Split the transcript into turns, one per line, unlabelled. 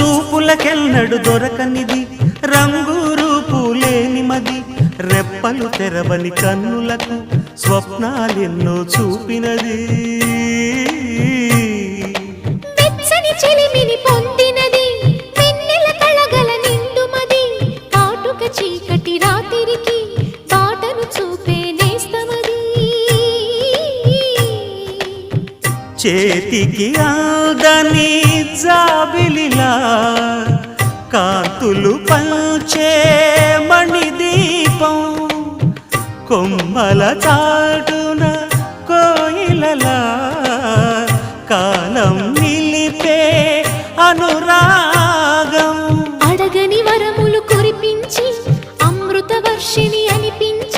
చూపులకెన్నడు దొరకనిది. రంగు రూపు లేని మది. రెప్పలు తెరవని కన్నులకు స్వప్నాలెన్నో చూపినది.
చీకటి రాత్రికి బాటను చూపే నేస్తమది.
చేతికి ఆదని జాబిలిలా కాంతులు పంచే మణిదీపం. కొమ్మల చాటున కోయిలలా కాలం నిలిపే అనురాగం.
అడగని వరములు కురిపించి అమృత వర్షిణి అనిపించి